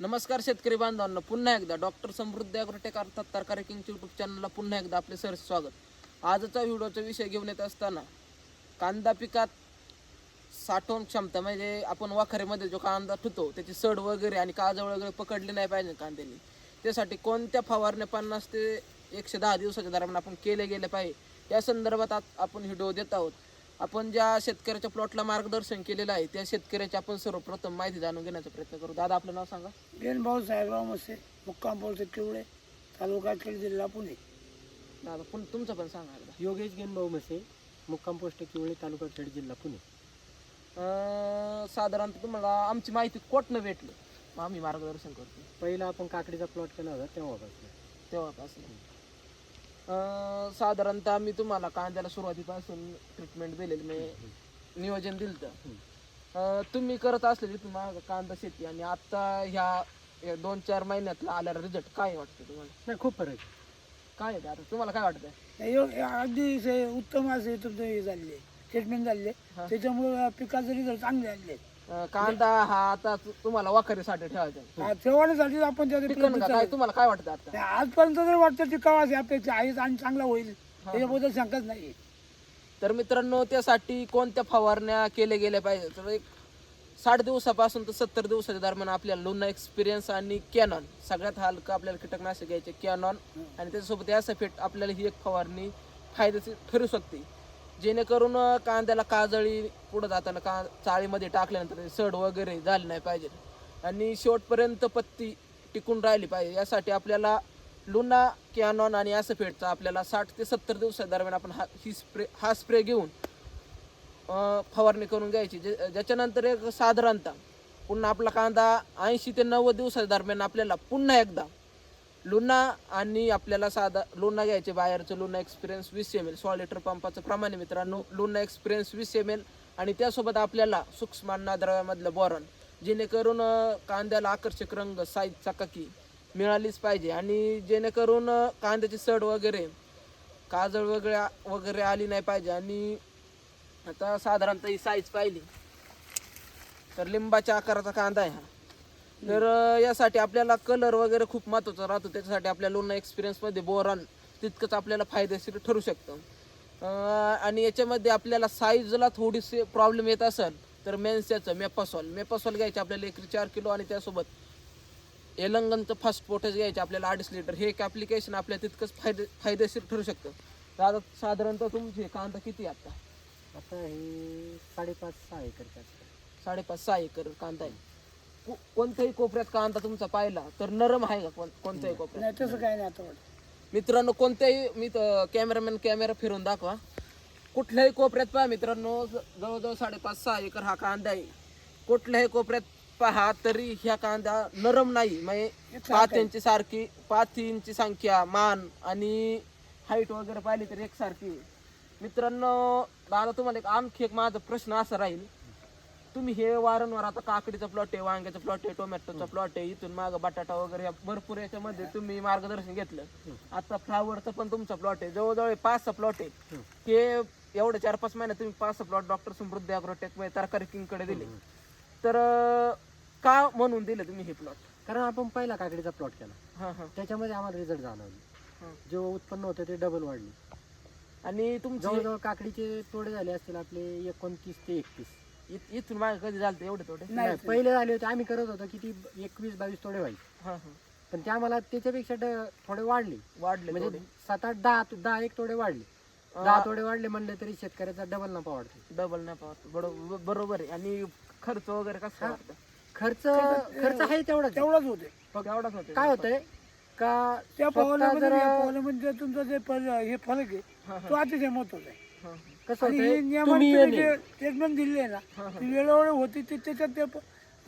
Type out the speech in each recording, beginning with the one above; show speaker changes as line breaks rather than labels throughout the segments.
नमस्कार शेतकरी बांधवांना पुन्हा एकदा डॉक्टर समृद्धी अग्रोटेक अर्थात तरकारी किंगच्या यूट्यूब चॅनलला पुन्हा एकदा आपले सर स्वागत. आजचा व्हिडिओचा विषय घेऊन येत असताना कांदा पिकात साठवण क्षमता म्हणजे आपण वाखरेमध्ये जो कांदा ठुतो त्याची सड वगैरे आणि काजळ वगैरे पकडली नाही पाहिजे कांद्याने. त्यासाठी कोणत्या फवारण्या पन्नास ते एकशे दहा दिवसाच्या दरम्यान आपण केले गेले पाहिजे या संदर्भात आज आपण व्हिडिओ देत आहोत. आपण ज्या शेतकऱ्याच्या प्लॉटला मार्गदर्शन केलेलं आहे त्या शेतकऱ्याची आपण सर्वप्रथम माहिती जाणून घेण्याचा प्रयत्न करू. दादा आपलं नाव सांगा.
भाऊ साहेबराव मसे मुक्काम पोलचे किवळे तालुका खेड जिल्हा पुणे.
दादा पुन तुमचं पण सांगा एकदा.
योगेश गेनभाऊ मसे मुक्काम पोस्ट किवळे तालुका खेड जिल्हा पुणे?
अं, साधारणतः तुम्हाला आमची माहिती कोटनं भेटली. मग आम्ही मार्गदर्शन करतो.
पहिला आपण काकडीचा प्लॉट केला होता तेव्हापासून.
तेव्हापासून. अं, साधारणतः मी तुम्हाला कांद्याला सुरुवातीपासून ट्रीटमेंट दिलेली म्हणजे नियोजन दिलं तर तुम्ही करत असलेली तुम्हाला कांदा शेती आणि आता ह्या या दोन चार महिन्यातला आलेला रिझल्ट काय वाटतं तुम्हाला?
नाही खूप फरक आहे.
काय आहे ते आता? तुम्हाला काय वाटतंय?
हे यो- हे अगदी से उत्तम असे तुमचं हे झाले ट्रीटमेंट झाले
हा.
त्याच्यामुळे पिकाचे रिझल्ट चांगले आले
अं, कांदा हा आता तु- तुम्हाला वाखारीसाठी ठेवायचा आहे.
ठेवण्यासाठी आपण त्याचे
पिकन
प्रयत्न
का काय?
चालू.
तुम्हाला काय वाटतं आता?
आजपर्यंत तरी वाटतं टिकावा अशी अपेक्षा आणि चांगला होईल त्याच्याबद्दल शंकाच नाही
तर मित्रांनो त्यासाठी कोणत्या फवारण्या केल्या गेल्या पाहिजे? तर एक साठ दिवसापासून तर सत्तर दिवसाच्या दरम्यान आपल्याला लुना एक्सपिरियन्स आणि कॅनॉन. सगळ्यात हलकं आपल्याला कीटकनाशक घ्यायचे कॅनॉन. आणि त्याच्यासोबत ॲसफेट आपल्याला ही एक फवारणी फायद्याची ठरू शकते. जेणेकरून कांद्याला काजळी पुढं जाताना का चाळीमध्ये टाकल्यानंतर सड वगैरे झाले नाही पाहिजे. आणि शेवटपर्यंत पत्ती टिकून राहिली पाहिजे. यासाठी आपल्याला लुना कॅनॉन आणि ॲसफेटचा आपल्याला साठ ते सत्तर दिवसा दरम्यान आपण हा ही स्प्रे हा स्प्रे घेऊन फवारणी करून घ्यायची. जे ज्याच्यानंतर एक साधारणतः पुन्हा आपला कांदा ऐंशी ते नव्वद दिवसादरम्यान दरम्यान आपल्याला पुन्हा एकदा लुना आणि आपल्याला साधा लुना घ्यायचे बाहेरचं लुना एक्सपिरियन्स वीस एम एल सोळा लिटर पंपाचं प्रमाण आहे मित्रांनो. लुना एक्सपिरियन्स वीस एम एल आणि त्यासोबत आपल्याला सूक्ष्म द्रव्यामधलं बोरॉन जेणेकरून कांद्याला आकर्षक रंग साईज चकाकी मिळालीच पाहिजे. आणि जेणेकरून कांद्याची सड वगैरे काजळ वगैरे वगैरे आली नाही पाहिजे. आणि आता साधारणतः ही साईज पाहिली. तर लिंबाच्या आकाराचा कांदा आहे हा. तर यासाठी आपल्याला कलर वगैरे खूप महत्त्वाचा राहतो. त्याच्यासाठी आपल्या लोन एक्सपिरियन्समध्ये बोरॉन तितकंच आपल्याला फायदेशीर ठरू शकतं. आणि याच्यामध्ये आपल्याला साईजला थोडीशी प्रॉब्लेम येत असेल तर मेन्सच्याचं मेपासॉल मेपासॉल घ्यायचे आपल्याला एकरी चार किलो आणि त्यासोबत एलंगनचं फास्ट पोटच घ्यायचे आपल्याला अडीच लिटर हे एक ॲप्लिकेशन आपल्या तितकंच फायदे फायदेशीर ठरू शकतं. तर आता साधारणतः तुमचे कांदा किती आहे आता?
आता हे साडेपाच सहा असतं.
साडेपाच सहा एकर कांदा आहे. को- कोणत्याही कोपऱ्यात कांदा तुमचा पाहिला तर नरम आहे का कोण- कोणत्याही कोपऱ्यात?
नाही तसं काही नाही आता वाटत.
मित्रांनो कोणत्याही मी कॅमेरामॅन कॅमेरा फिरून दाखवा. कुठल्याही कोपऱ्यात पहा मित्रांनो ज- जवळजवळ साडेपाच सहा एकर हा कांदा आहे. कुठल्याही कोपऱ्यात पहा तरी ह्या कांदा नरम नाही. म्हणजे पात्यांची सारखी पातींची संख्या मान आणि हाईट वगैरे पाहिली तर एकसारखी आहे. मित्रांनो दादा तुम्हाला एक आणखी एक माझा प्रश्न असा राहील. तुम्ही हे वारंवार आता काकडीचा प्लॉट आहे वांग्याचा प्लॉट आहे टोमॅटोचा प्लॉट आहे इथून माग बटाटा वगैरे या भरपूर याच्यामध्ये तुम्ही मार्गदर्शन घेतलं. आता फ्लावरचा पण तुमचा प्लॉट आहे. जवळजवळ पाच सहा प्लॉट आहे. हे एवढे चार पाच महिन्यात तुम्ही पाच सहा प्लॉट डॉक्टर समृद्धी अग्रोटेक तरकारी किंगकडे दिले. तर का म्हणून दिले तुम्ही हे प्लॉट
कारण आपण पहिला काकडीचा प्लॉट केला.
हा हा.
त्याच्यामध्ये आम्हाला रिझल्ट जाणवले. जे उत्पन्न होतं ते डबल वाढले.
आणि तुमचे
जवळजवळ काकडीचे तोडे झाले असतील आपले एकोणतीस ते एकतीस.
इत- इथून मागे कधी झालं एवढे थोडे
नाही पहिले झाले होते. आम्ही करत होतो किती? एकवीस बावीस तोडे व्हायचे.
हा हा.
पण ते आम्हाला त्याच्यापेक्षा ड- थोडे वाढले.
वाढले
म्हणजे सात आठ दहा दहा एक तोडे वाढले. दहा तोडे वाढले म्हणले तरी शेतकऱ्याचा डबल नफा वाढतो.
डबल नाही पाहत बरोबर बरोबर आहे. आणि खर्च वगैरे कसं वाटतं
खर्च खर्च आहे तेवढाच
तेवढंच होते.
फक्त एवढाच होते.
काय होतंय? का
त्या
स्वतः
फवारण्यामध्ये
जर-
या तुमचा जे फल- हे फरक आहे. तो अतिशय महत्त्वाचा आहे.
कसं
आणि हे
तुम्ही येणे.
जे ट्रीटमेंट दिली आहे ना
हा, हा.
ती वेळोवेळी होती ती त्याच्यात ते प-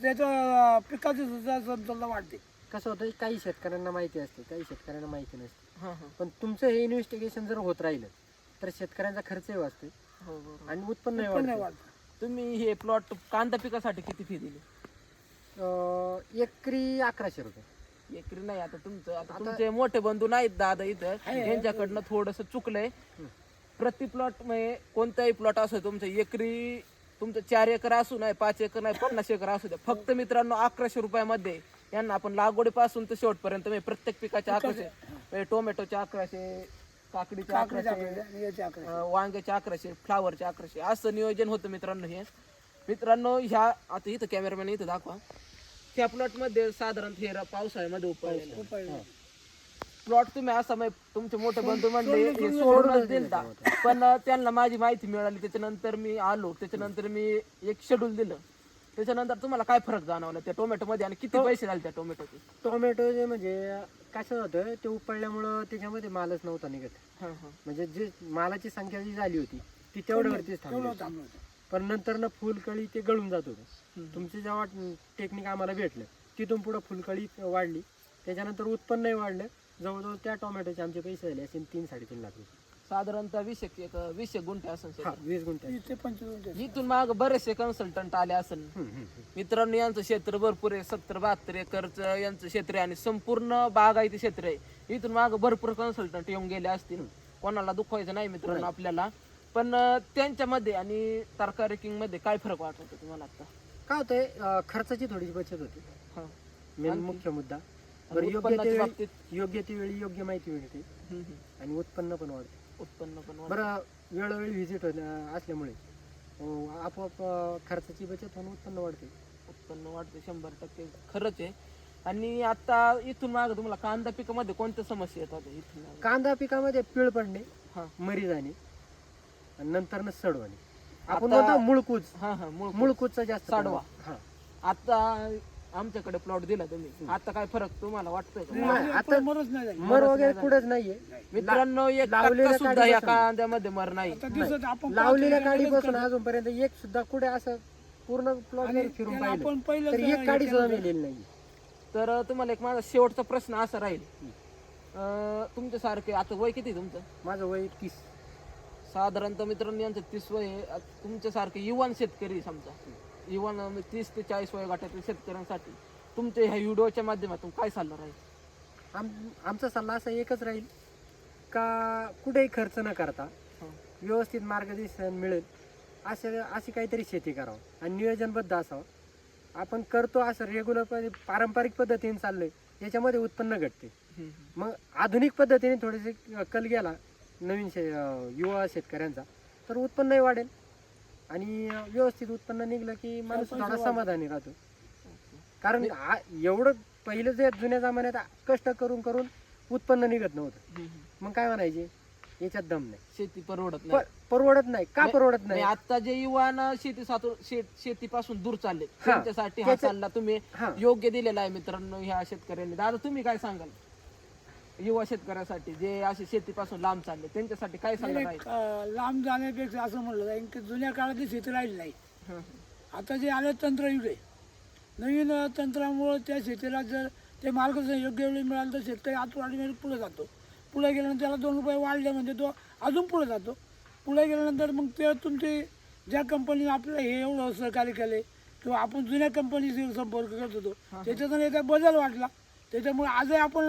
त्याच्या पिकाची सुद्धा समजा वाढते.
कसं होतं काही शेतकऱ्यांना माहिती असते काही शेतकऱ्यांना माहिती नसते.
हा, हा.
पण तुमचं हे इन्व्हेस्टिगेशन जर होत राहिलं तर शेतकऱ्यांचा खर्चही वाचते
हो, बरोबर.
आणि उत्पन्न
पण नाही
वाढते
वाढत
तुम्ही हे प्लॉट कांदा पिकासाठी किती फी दिली?
अं, एकरी अकराशे रुपये.
एकरी नाही आता तुमचं आता तुमचे मोठे बंधू नाहीत दादा इथं. त्यांच्याकडनं थोडस चुकलंय. प्रति प्लॉट म्हणजे कोणताही प्लॉट असो तुमचं एकरी तुमचं चार एकर असू नाही पाच एकर नाही पन्नास एकर असू द्या. फक्त मित्रांनो अकराशे रुपयामध्ये यांना आपण लागवडीपासून तर शेवटपर्यंत म्हणजे प्रत्येक पिकाचे अकराशे म्हणजे टोमॅटोचे अकराशे काकडीचे अकराशे वांग्याचे अकराशे फ्लावरचे अकराशे असं नियोजन होतं मित्रांनो हे. मित्रांनो ह्या आता इथं कॅमेरामॅन इथं दाखवा. त्या प्लॉटमध्ये साधारण हे पावसाळ्यामध्ये उपाय. प्लॉट तुम्ही असा म्हणजे तुमचे मोठे बंधू म्हणले हे सोडूनच दिलता. पण त्यांना माझी माहिती मिळाली त्याच्यानंतर मी आलो त्याच्यानंतर मी एक शेड्यूल दिलं. त्याच्यानंतर तुम्हाला काय फरक जाणवला त्या टोमॅटो मध्ये आणि किती पैसे झाले त्या टोमॅटोचे?
टोमॅटो जे म्हणजे कसं होतं ते उपळल्यामुळं त्याच्यामध्ये मालच नव्हता निघत.
हा हा.
म्हणजे जे मालाची संख्या जी झाली होती ती तेवढ्यावरतीच थांबली
तेवढं
होती.
थांबलं होतं.
पण नंतर ना फुलकळी ते गळून जात होतं. तुमचे जेव्हा टेक्निक आम्हाला भेटलं तिथून पुढे फुलकळी वाढली. त्याच्यानंतर उत्पन्नही वाढलं. जवळजवळ त्या टोमॅटोचे आमचे पैसे झाले असेल तीन साडेतीन लाख रुपये.
साधारणतः वीस एक एक वीस एक गुंठे असेल
हा
शेतात.
वीस गुंठे
पंचवीस.
इथून माग बरेचसे कन्सल्टंट आले असेल.
हम्म, हम्म, हम्म.
मित्रांनो यांचं क्षेत्र भरपूर आहे. सत्तर बहात्तर एकरचं यांचं क्षेत्र आहे आणि संपूर्ण बागायती क्षेत्र आहे. इथून माग भरपूर कन्सल्टंट येऊन गेले असतील. कोणाला दुखवायचं नाही मित्रांनो आपल्याला. पण अं, त्यांच्यामध्ये आणि तरकारी किंगमध्ये काय फरक वाटतो तुम्हाला आता?
काय होतंय अं, खर्चाची थोडीशी बचत होती.
हा.
मेन मुख्य मुद्दा. योग्य
उत्पन्नाच्या
वेळी
बाबतीत
योग्य ती वेळी योग्य माहिती मिळते
हम्म, हम्म.
आणि उत्पन्न पण वाढते
उत्पन्न पण.
बरं वेळोवेळी व्हिजिट असल्यामुळे अं, आपोआप अं, खर्चाची बचत होऊन उत्पन्न वाढते
उत्पन्न वाढते शंभर टक्के खरंच आहे आणि आता इथून माग तुम्हाला कांदा पिकामध्ये कोणत्या समस्या येतात इथून मागं?
कांदा पिकामध्ये पिळ पडणे
हा.
मरी जाणे आणि नंतर सडवणे आपण
आता-
म्हणतो मुळकूच
हा हा मूळ
मुळकूचचा जास्त
साडवा.
प्रमाण. हा.
आता आमच्याकडे प्लॉट दिला तुम्ही. आता काय फरक तुम्हाला वाटतोय का?
नाही,
आता-
पण मरच नाही झाली.
मर वगैरे कुठंच नाहीये.
मित्रांनो एक
लावलेल्या
टक्का सुद्धा या कांद्यामध्ये मर नाही.
आता दिसत आपण
लावलेल्या
पाहतो,
काडीपासून अजूनपर्यंत एक सुद्धा कुठे असं पूर्ण प्लॉट
आणि
फिरून
त्याला
पाहिलं.
आपण पहिलं
तर एक काडी सुद्धा मेलेली नाही
तर तुम्हाला एक माझा शेवटचा प्रश्न असा राहील. अं, तुमच्यासारखे आता वय किती आहे तुमचं?
माझं वय तीस.
साधारणतः मित्रांनो यांचं तीस वय आहे. आता तुमच्यासारखे युवान शेतकरी समजा. युवान अं, तीस ते चाळीस वय गटातील शेतकऱ्यांसाठी तुमच्या ह्या व्हिडिओच्या माध्यमातून काय सल्ला राहील
आम आमचा सल्ला असा एकच राहील का कुठेही खर्च न करता
हं.
व्यवस्थित मार्गदर्शन मिळेल असे अशी काहीतरी शेती करावं आणि नियोजनबद्ध असावं आपण करतो असं रेग्युलर पारंपरिक पद्धतीने चाललंय याच्यामध्ये उत्पन्न घटते. मग आधुनिक पद्धतीने थोडेसे कल गेला नवीन शे युवा शेतकऱ्यांचा तर उत्पन्नही वाढेल आणि व्यवस्थित उत्पन्न निघलं की माणूस थोडा समाधानी राहतो. कारण आ- एवढं पहिलं जे जुन्या जमान्यात कष्ट करून करून उत्पन्न निघत नव्हतं. मग काय म्हणायचे? याच्यात दम नाही.
शेती परवडत नाही.
परवडत नाही. का
नाही-
परवडत नाही
आता जे युवान शेती शेत शेतीपासून दूर चालले. त्यांच्यासाठी हा
त्याच्या-
सल्ला तुम्ही
हा.
योग्य दिलेला आहे मित्रांनो ह्या शेतकऱ्यांनी. दादा तुम्ही काय सांगाल? युवा शेतकऱ्यासाठी जे असे शेतीपासून लांब चालले त्यांच्यासाठी काय
अं, लांब जाण्यापेक्षा असं म्हणलं जाईल की जुन्या काळातली शेती राहिली नाही.
हं.
आता जे आले तंत्रयुग आहे. नवीन अं, तंत्रामुळं त्या शेतीला जर ते मार्गदर्शन योग्य वेळी मिळालं तर शेतकरी आतवाडीमध्ये पुढे जातो. पुढे गेल्यानंतर त्याला दोन रुपये वाढले म्हणजे तो अजून पुढे जातो. पुढे गेल्यानंतर मग ते तुमचे ज्या कंपनीने आपल्याला हे एवढं सहकार्य केले किंवा आपण जुन्या कंपनीशी संपर्क करत होतो त्याच्यातून याचा बदल वाटला. त्याच्यामुळे आजही आपण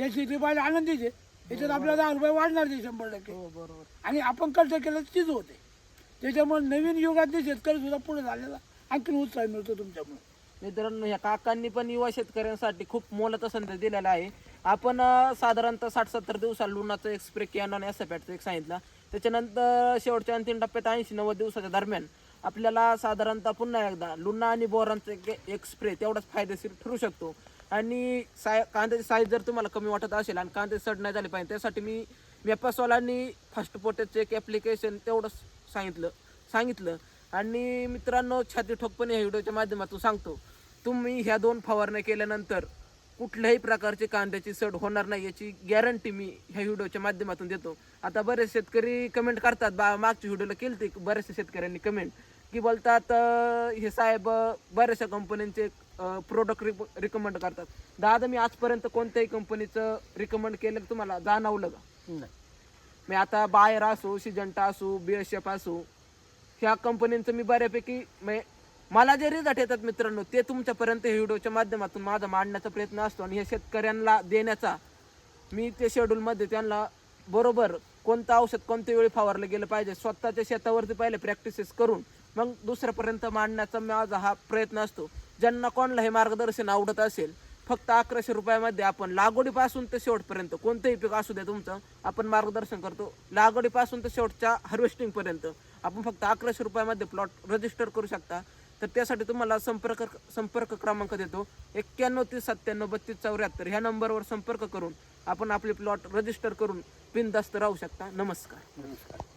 या शेती पाहिजे आनंदीच आहे. याच्यात आपल्याला दहा रुपये वाढणार ते शंभर टक्के.
हो बरोबर.
आणि आपण खर्च केलं तीच होते. त्याच्यामुळे नवीन युगातले शेतकरी सुद्धा पुढे झालेला आणखीन उत्साह मिळतो तुमच्यामुळे.
मित्रांनो ह्या काकांनी पण युवा शेतकऱ्यांसाठी खूप मोलाचा संदेश दिलेला आहे. आपण साधारणतः साठ सत्तर दिवसात लुणाचं एक स्प्रे कॅनॉन एसपॅटचं एक सांगितलं. त्याच्यानंतर शेवटच्या अंतिम टप्प्यात ऐंशी नव्वद दिवसाच्या दरम्यान आपल्याला साधारणतः पुन्हा एकदा लुणा आणि बोरांचं एक- एक स्प्रे तेवढाच फायदेशीर ठरू शकतो. आणि साय कांद्याची साईज जर तुम्हाला कमी वाटत असेल आणि कांदे सड नाही झाले पाहिजे त्यासाठी मी मेपासॉलांनी फास्ट पोटेचं एक ॲप्लिकेशन तेवढं सांगितलं सांगितलं. आणि मित्रांनो छाती ठोकपणे ह्या व्हिडिओच्या माध्यमातून सांगतो. तुम्ही ह्या दोन फवारण्या केल्यानंतर कुठल्याही प्रकारची कांद्याची सड होणार नाही याची गॅरंटी मी ह्या व्हिडिओच्या माध्यमातून देतो. आता बरेच शेतकरी कमेंट करतात बा मागच्या व्हिडिओला केली ते बऱ्याचशा शेतकऱ्यांनी कमेंट की बोलतात हे साहेब बऱ्याचशा कंपन्यांचे प्रोडक्ट रिकमेंड करतात. दादा मी आजपर्यंत कोणत्याही कंपनीचं रिकमेंड केलं तुम्हाला जाणवलं का? मी आता बायर असो सिजंटा असो बी एस एफ असो ह्या कंपन्यांचं मी बऱ्यापैकी म्हणजे मला जे रिझल्ट येतात मित्रांनो ते तुमच्यापर्यंत व्हिडिओच्या माध्यमातून माझा मांडण्याचा प्रयत्न असतो आणि हे शेतकऱ्यांना देण्याचा मी ते शेड्यूलमध्ये त्यांना बरोबर कोणतं औषध कोणत्या वेळी फवारलं गेलं पाहिजे स्वतःच्या शेतावरती पहिले प्रॅक्टिसेस करून मग दुसऱ्यापर्यंत मांडण्याचा माझा हा प्रयत्न असतो. ज्यांना कोणाला हे मार्गदर्शन आवडत असेल फक्त अकराशे रुपयामध्ये आपण लागवडीपासून ते शेवटपर्यंत कोणतंही पीक असू द्या तुमचं आपण मार्गदर्शन करतो. लागवडीपासून ते शेवटच्या हार्वेस्टिंगपर्यंत आपण फक्त अकराशे रुपयामध्ये प्लॉट रजिस्टर करू शकता. तर त्यासाठी तुम्हाला संपर्क संपर्क क्रमांक देतो. एक्क्याण्णव तीस सत्त्याण्णव बत्तीस चौऱ्याहत्तर ह्या नंबरवर संपर्क करून आपण आपले प्लॉट रजिस्टर करून बिनधास्त राहू शकता. नमस्कार.
नमस्कार.